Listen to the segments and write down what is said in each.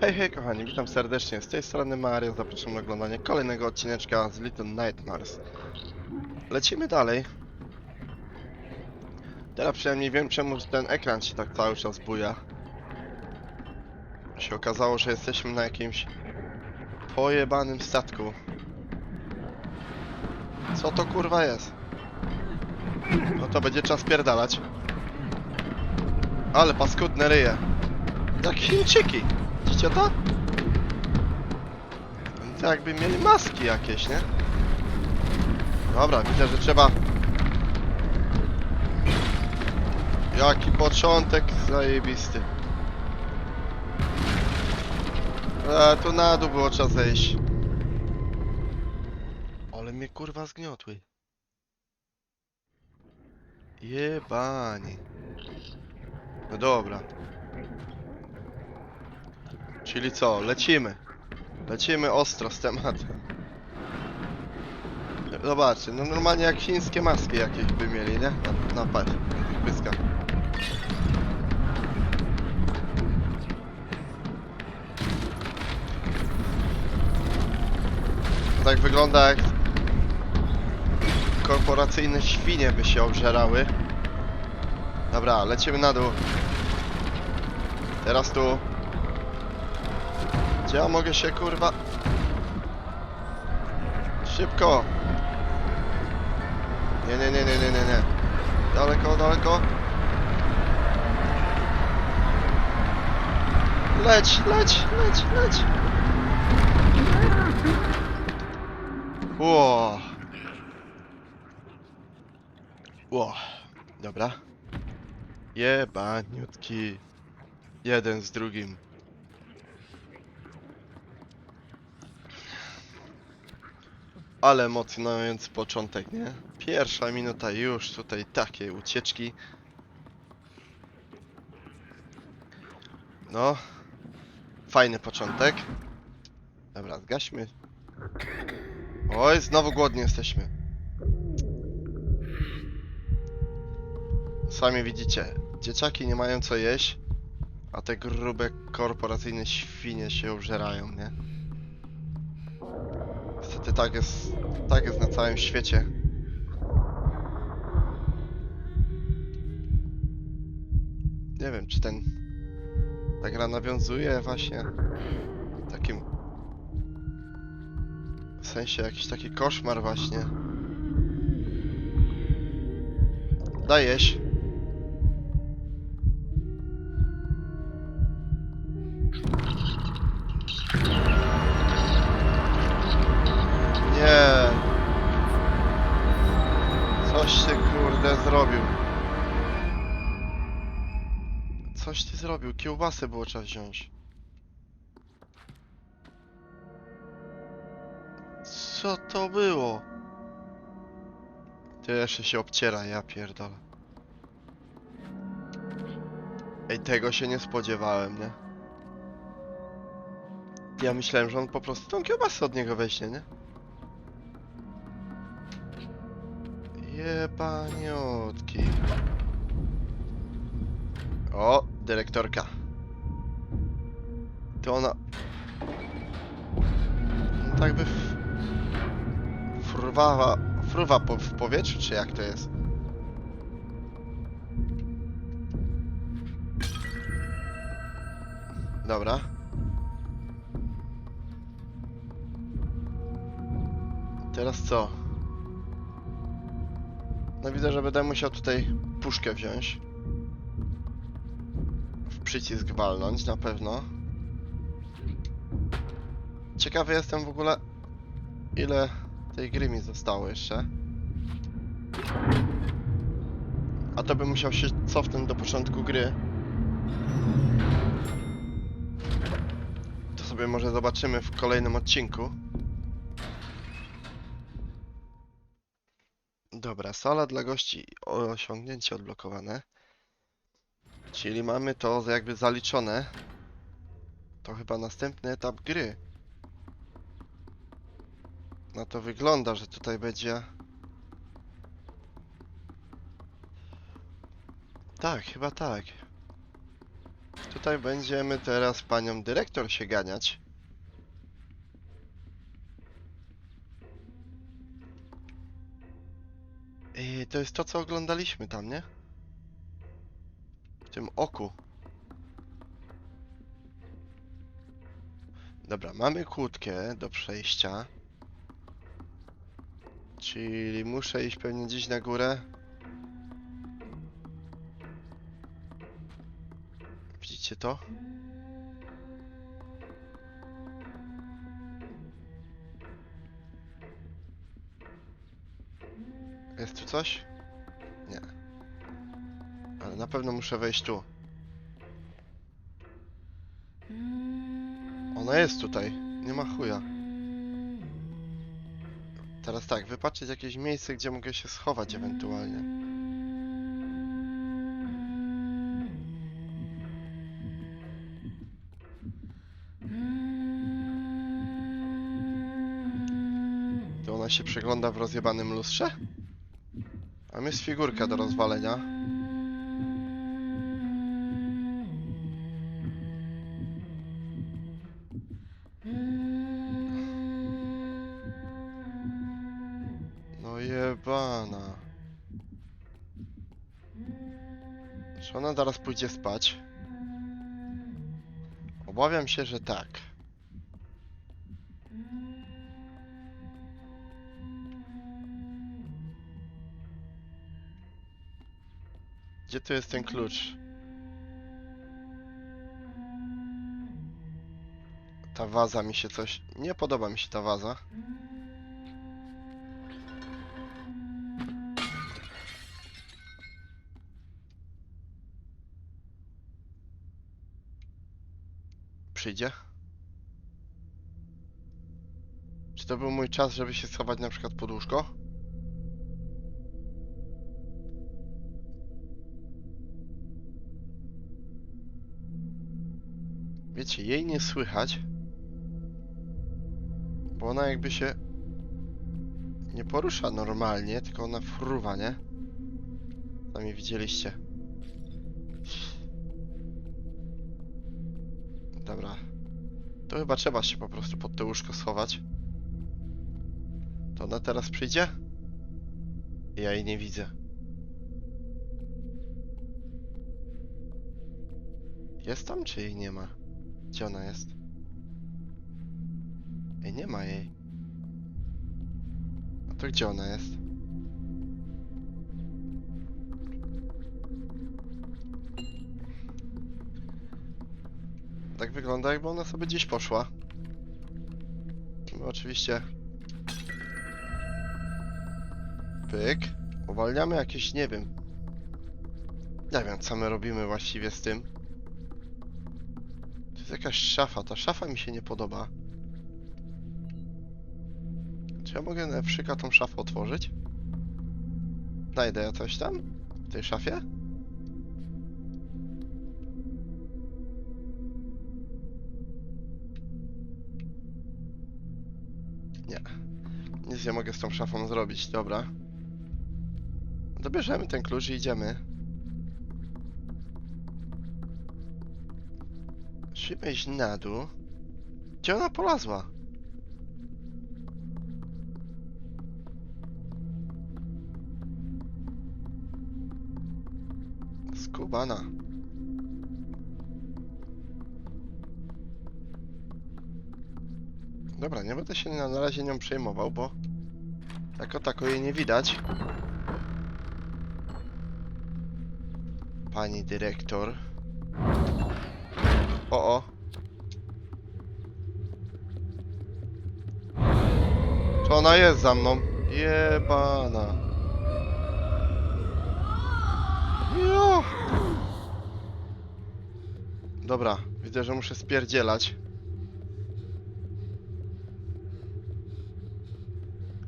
Hej, hej kochani, witam serdecznie. Z tej strony Mario, zapraszam na oglądanie kolejnego odcineczka z Little Nightmares. Lecimy dalej. Teraz przynajmniej wiem czemu ten ekran się tak cały czas buja. Się okazało, że jesteśmy na jakimś pojebanym statku. Co to kurwa jest? No to będzie czas pierdalać. Ale paskudne ryje. Jak Chińczyki. Widzicie to? To jakby mieli maski jakieś, nie? Dobra, widzę, że trzeba... Jaki początek zajebisty. A, tu na dół było trzeba zejść. Ale mnie kurwa zgniotły. Jebani. No dobra. Czyli co? Lecimy. Lecimy ostro z tematem. Zobaczcie, no normalnie jak chińskie maski jakieś by mieli, nie? Na, na patrz. To tak wygląda jak korporacyjne świnie by się obżerały. Dobra, lecimy na dół. Teraz tu. Gdzie ja mogę się kurwa... Szybko! Nie, nie, nie, nie, nie, nie, nie. Daleko, daleko. Leć, leć, leć, leć. Ło. Ło. Dobra. Jebaniutki. Jeden z drugim. Ale emocjonujący początek, nie? Pierwsza minuta już tutaj takie ucieczki. No. Fajny początek. Dobra, zgaśmy. Oj, znowu głodni jesteśmy. Sami widzicie, dzieciaki nie mają co jeść, a te grube korporacyjne świnie się obżerają, nie? Niestety tak jest, tak jest na całym świecie. Nie wiem, czy ten ta gra nawiązuje właśnie takim w sensie jakiś taki koszmar właśnie. Dajesz. Zrobił. Kiełbasę było trzeba wziąć. Co to było? Ty jeszcze się obciera, ja pierdolę. Ej, tego się nie spodziewałem, nie? Ja myślałem, że on po prostu tą kiełbasę od niego weźmie, nie? Jebaniotki. O, dyrektorka. To ona... No tak by... Fruwała... Fruwa po, w powietrzu, czy jak to jest? Dobra. Teraz co? No widzę, że będę musiał tutaj puszkę wziąć. Przycisk walnąć na pewno. Ciekawy jestem w ogóle ile tej gry mi zostało jeszcze. A to bym musiał się cofnąć do początku gry. To sobie może zobaczymy w kolejnym odcinku. Dobra, sala dla gości osiągnięcie odblokowane. Czyli mamy to jakby zaliczone. To chyba następny etap gry. No to wygląda, że tutaj będzie... Tak, chyba tak. Tutaj będziemy teraz panią dyrektor się ganiać. I to jest to, co oglądaliśmy tam, nie? W tym oku. Dobra, mamy kłódkę do przejścia. Czyli muszę iść pewnie gdzieś na górę. Widzicie to? Jest tu coś? Pewno muszę wejść tu. Ona jest tutaj. Nie ma chuja. Teraz tak, wypatrzeć jakieś miejsce, gdzie mogę się schować ewentualnie. To ona się przegląda w rozjebanym lustrze? A jest figurka do rozwalenia. Pójdzie spać? Obawiam się, że tak. Gdzie tu jest ten klucz? Ta waza mi się coś... Nie podoba mi się ta waza. Przyjdzie? Czy to był mój czas, żeby się schować na przykład pod łóżko? Wiecie, jej nie słychać, bo ona jakby się nie porusza normalnie, tylko ona fruwa, nie? Sami widzieliście. To chyba trzeba się po prostu pod to łóżko schować. To ona teraz przyjdzie? Ja jej nie widzę. Jest tam, czy jej nie ma? Gdzie ona jest? Ej, nie ma jej. A to gdzie ona jest? Tak wygląda, jakby ona sobie gdzieś poszła. No, oczywiście. Pyk. Uwalniamy jakieś, nie wiem. Nie wiem, co my robimy właściwie z tym. To jest jakaś szafa. Ta szafa mi się nie podoba. Czy ja mogę na przykład tą szafę otworzyć? Znajdę ja coś tam? W tej szafie? Nic mogę z tą szafą zrobić, dobra. No Dobierzemy ten klucz i idziemy. Musimy iść na dół. Gdzie ona polazła? Skubana. Dobra, nie będę się na na razie nią przejmował, bo jako tako jej nie widać. Pani dyrektor. O, o. Ona jest za mną. Jebana. Jo. Dobra, widzę, że muszę spierdzielać.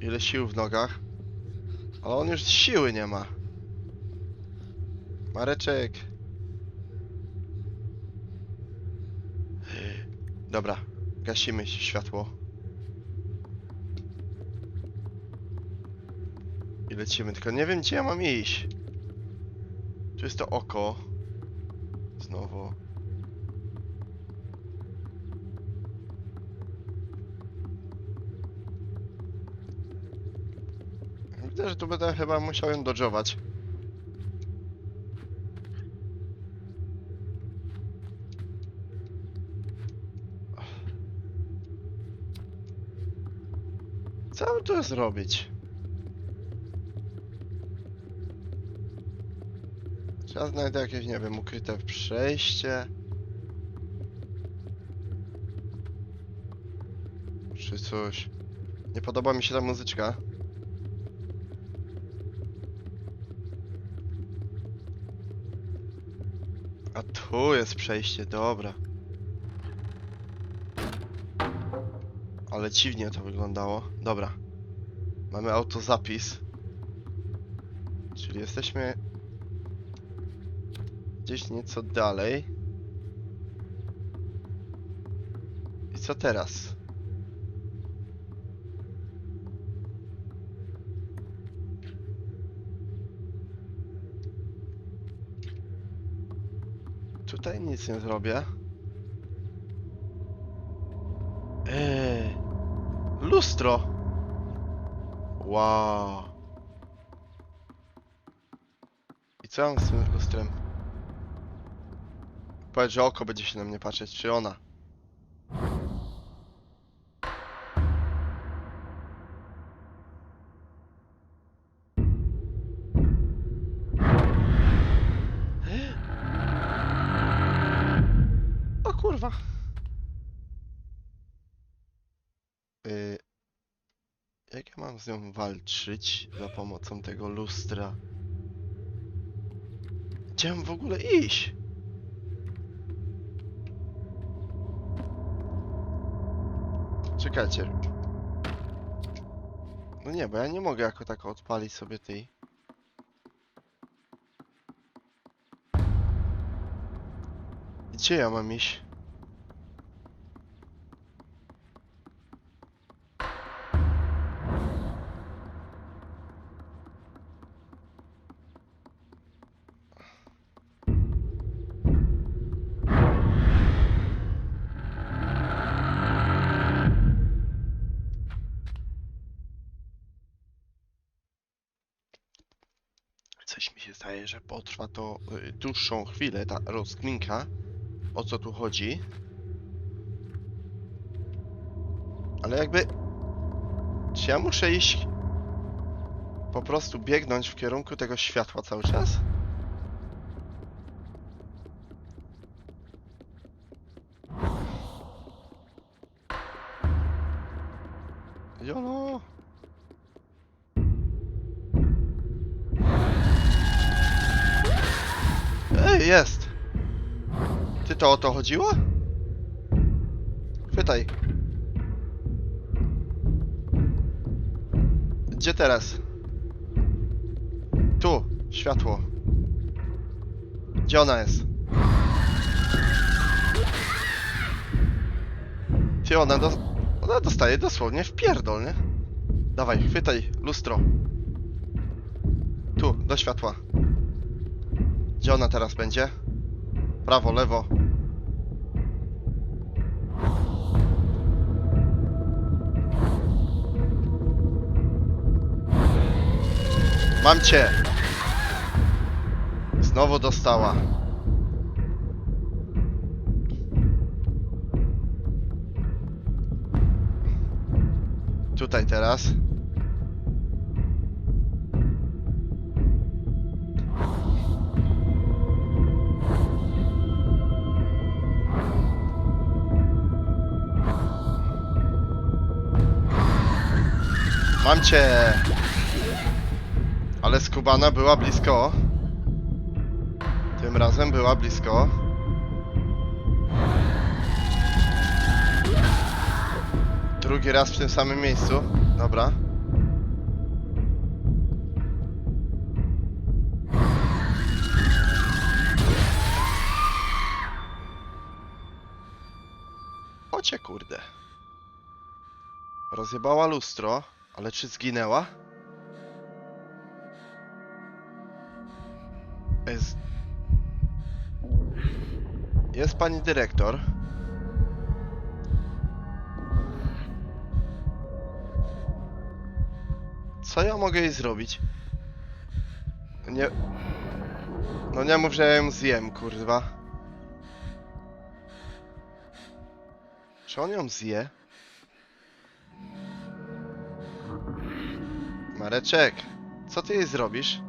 Ile sił w nogach. Ale on już siły nie ma. Mareczek. Dobra, gasimy światło. I lecimy, tylko nie wiem gdzie ja mam iść. Tu jest to oko. Znowu. Widzę, że tu będę chyba musiał ją dodżować. Co mam tu zrobić? Ja znajdę jakieś, nie wiem, ukryte przejście? Czy coś? Nie podoba mi się ta muzyczka. A tu jest przejście, dobra. Ale dziwnie to wyglądało. Dobra. Mamy autozapis. Czyli jesteśmy gdzieś nieco dalej. I co teraz? Tutaj nic nie zrobię. Eee, lustro. Wow. I co mam z tym lustrem? Powiedz, że oko będzie się na mnie patrzeć, czy ona. Z nią walczyć za pomocą tego lustra? Gdzie w ogóle iść? Czekajcie. No nie, bo ja nie mogę jako tak odpalić sobie tej. Gdzie ja mam iść? Dłuższą chwilę, ta rozkminka. O co tu chodzi? Ale jakby... Czy ja muszę iść... Po prostu biegnąć w kierunku tego światła cały czas? To o to chodziło? Chwytaj. Gdzie teraz? Tu, światło. Gdzie ona jest? Ty, ona, dos ona dostaje dosłownie w pierdol, nie? Dawaj, chwytaj, lustro. Tu, do światła. Gdzie ona teraz będzie? Prawo, lewo. Mam cię! Znowu dostała. Tutaj teraz. Mam cię! Ale skubana była blisko. Tym razem była blisko. Drugi raz w tym samym miejscu. Dobra. Ocie kurde. Rozjebała lustro, ale czy zginęła? Jest... Jest pani dyrektor. Co ja mogę jej zrobić? Nie... No nie mów, że ja ją zjem, kurwa. Czy on ją zje? Mareczek, co ty jej zrobisz?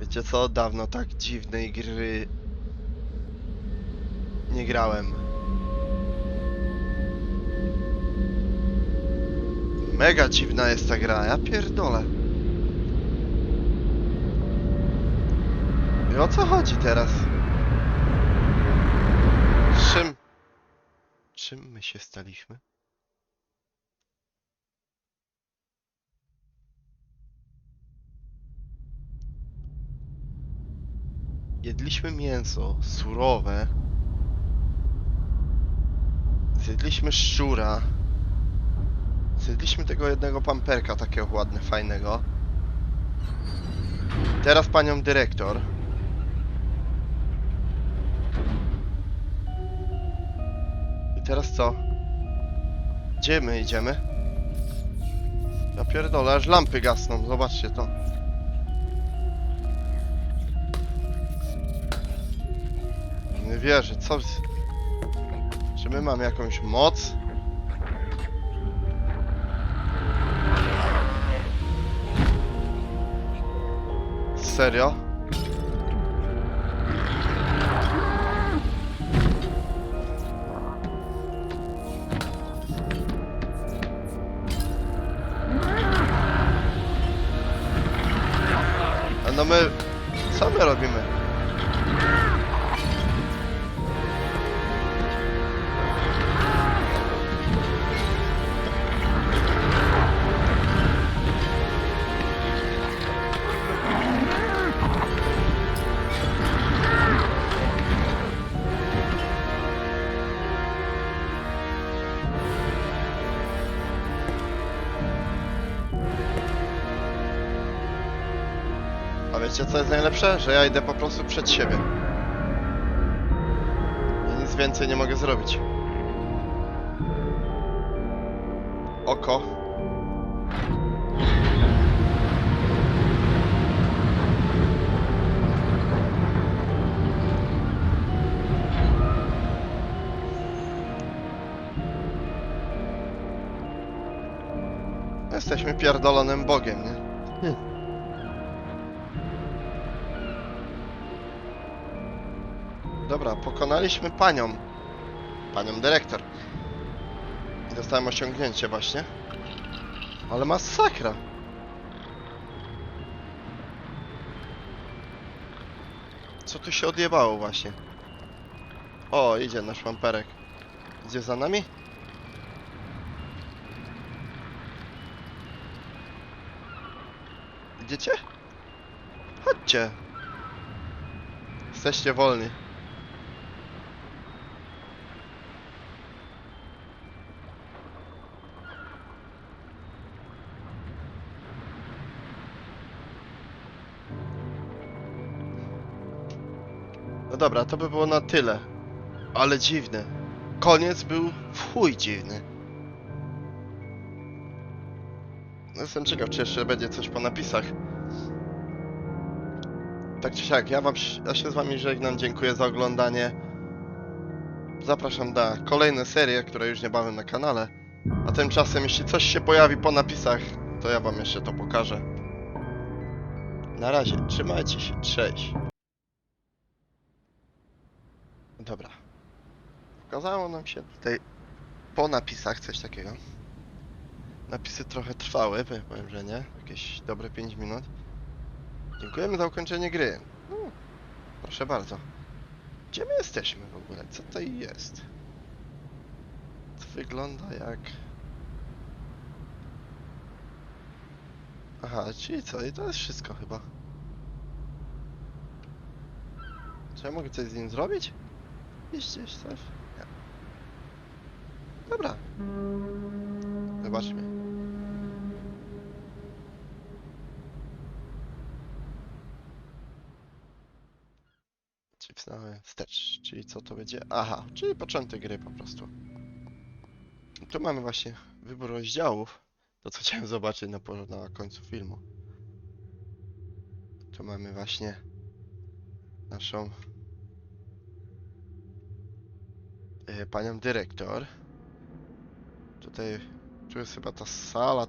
Wiecie co? Dawno tak dziwnej gry nie grałem. Mega dziwna jest ta gra, ja pierdolę. O co chodzi teraz? Czym? Czym my się staliśmy? Jedliśmy mięso surowe. Zjedliśmy szczura. Zjedliśmy tego jednego pamperka takiego ładne, fajnego. Teraz panią dyrektor. Teraz co? Gdzie my idziemy? Ja pierdolę, aż lampy gasną, zobaczcie to. Nie wierzę, co... Czy my mamy jakąś moc? Serio? No my... Co my robimy? Wiecie co jest najlepsze? Że ja idę po prostu przed siebie. I nic więcej nie mogę zrobić. Oko. Jesteśmy pierdolonym Bogiem, nie? Dobra, pokonaliśmy panią. Panią dyrektor. Dostałem osiągnięcie właśnie. Ale masakra. Co tu się odjebało właśnie? O, idzie nasz wamperek. Idzie za nami? Idziecie? Chodźcie. Jesteście wolni. No dobra, to by było na tyle. Ale dziwne. Koniec był w chuj dziwny. No Jestem ciekaw, czy jeszcze będzie coś po napisach. Tak czy siak, ja, wam, ja się z wami żegnam, dziękuję za oglądanie. Zapraszam na kolejne serie, które już niebawem na kanale. A tymczasem, jeśli coś się pojawi po napisach, to ja wam jeszcze to pokażę. Na razie, trzymajcie się, cześć. Dobra. Pokazało nam się tutaj po napisach coś takiego. Napisy trochę trwały, powiem, że nie. Jakieś dobre 5 minut. Dziękujemy za ukończenie gry. No, proszę bardzo. Gdzie my jesteśmy w ogóle? Co to jest? To wygląda jak... Aha, czyli co? I to jest wszystko chyba. Czy ja mogę coś z nim zrobić? Jeszcze już coś? Nie. Dobra. Zobaczmy. Czyli wstecz, czyli co to będzie? Aha, czyli początek gry po prostu. Tu mamy właśnie wybór rozdziałów. To co chciałem zobaczyć na, na końcu filmu. Tu mamy właśnie naszą panią dyrektor. Tutaj, tu jest chyba ta sala e,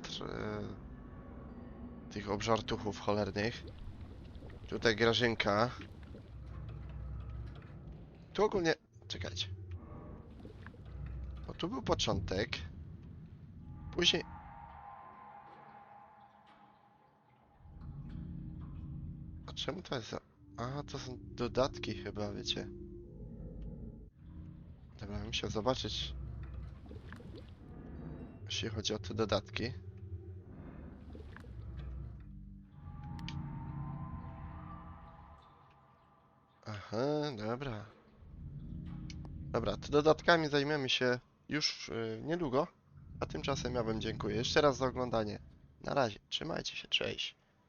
tych obżartuchów cholernych. Tutaj Grażynka. Tu ogólnie... Czekajcie. Bo tu był początek. Później... A czemu to jest za... A, to są dodatki chyba, wiecie. Dobra, bym musiał zobaczyć. Jeśli chodzi o te dodatki. Aha, dobra. Dobra, to dodatkami zajmiemy się już y, niedługo. A tymczasem ja wam dziękuję jeszcze raz za oglądanie. Na razie, trzymajcie się, cześć.